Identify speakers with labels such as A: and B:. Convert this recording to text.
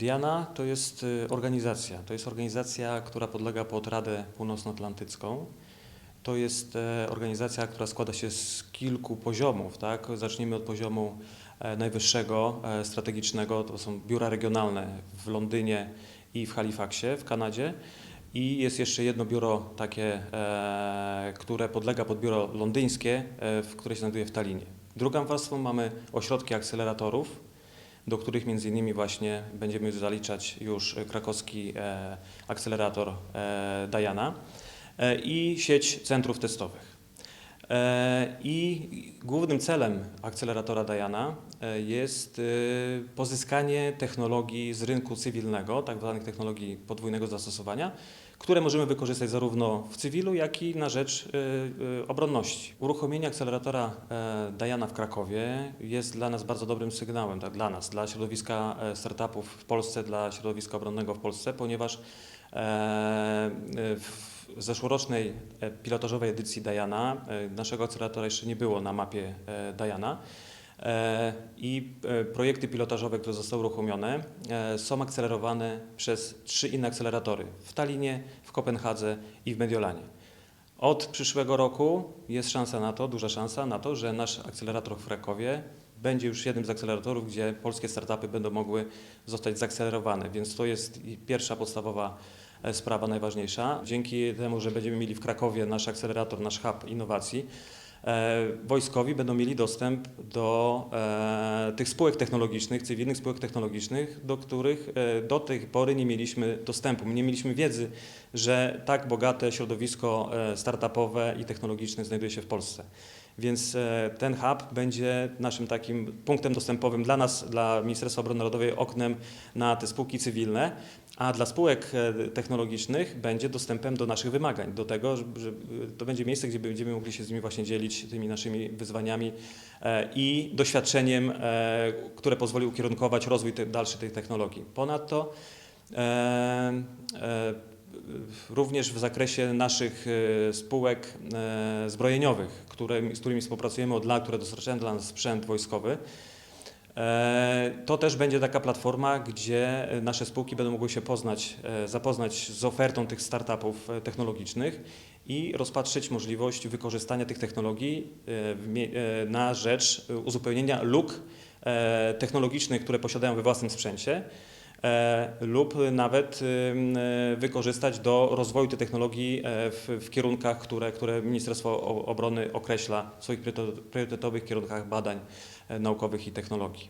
A: Diana to jest y, organizacja. To jest organizacja, która podlega pod Radę Północnoatlantycką. To jest e, organizacja, która składa się z kilku poziomów. Tak? Zacznijmy od poziomu e, najwyższego, e, strategicznego. To są biura regionalne w Londynie i w Halifaxie w Kanadzie. I jest jeszcze jedno biuro takie, które podlega pod biuro londyńskie, które się znajduje w Tallinie. Drugą warstwą mamy ośrodki akceleratorów, do których między innymi właśnie będziemy zaliczać już krakowski e, akcelerator e, Diana e, i sieć centrów testowych. E, I głównym celem akceleratora Diana e, jest e, pozyskanie technologii z rynku cywilnego, tak zwanych technologii podwójnego zastosowania, które możemy wykorzystać zarówno w cywilu, jak i na rzecz obronności. Uruchomienie akceleratora Diana w Krakowie jest dla nas bardzo dobrym sygnałem, tak dla nas, dla środowiska startupów w Polsce, dla środowiska obronnego w Polsce, ponieważ e, zeszłorocznej e, pilotażowej edycji Diana e, naszego akceleratora jeszcze nie było na mapie e, Diana. I projekty pilotażowe, które zostały uruchomione, są akcelerowane przez trzy inne akceleratory w Tallinie, w Kopenhadze i w Mediolanie. Od przyszłego roku jest szansa na to, duża szansa na to, że nasz akcelerator w Krakowie będzie już jednym z akceleratorów, gdzie polskie startupy będą mogły zostać zaakcelerowane. Więc to jest pierwsza podstawowa sprawa najważniejsza. Dzięki temu, że będziemy mieli w Krakowie nasz akcelerator, nasz hub innowacji, e, wojskowi będą mieli dostęp do e, tych spółek technologicznych, cywilnych spółek technologicznych, do których e, do tej pory nie mieliśmy dostępu. Nie mieliśmy wiedzy, że tak bogate środowisko e, startupowe i technologiczne znajduje się w Polsce. Więc e, ten hub będzie naszym takim punktem dostępowym dla nas, dla Ministerstwa Obrony Narodowej, oknem na te spółki cywilne, a dla spółek e, technologicznych będzie dostępem do naszych wymagań, do tego, że że to będzie miejsce, gdzie będziemy mogli się z nimi właśnie dzielić tymi naszymi wyzwaniami e, i doświadczeniem, e, które pozwoli ukierunkować rozwój dalszy tej technologii. Ponadto e, e, również w zakresie naszych e, spółek e, zbrojeniowych, które, z którymi współpracujemy od lat, które dostarczają dla nas sprzęt wojskowy. E, To też będzie taka platforma, gdzie nasze spółki będą mogły się poznać, zapoznać z ofertą tych startupów technologicznych i rozpatrzyć możliwość wykorzystania tych technologii na rzecz uzupełnienia luk technologicznych, które posiadają we własnym sprzęcie lub nawet e, wykorzystać do rozwoju tej technologii e, w, w kierunkach, które, które Ministerstwo Obrony określa w swoich priorytet- priorytetowych kierunkach badań e, naukowych i technologii.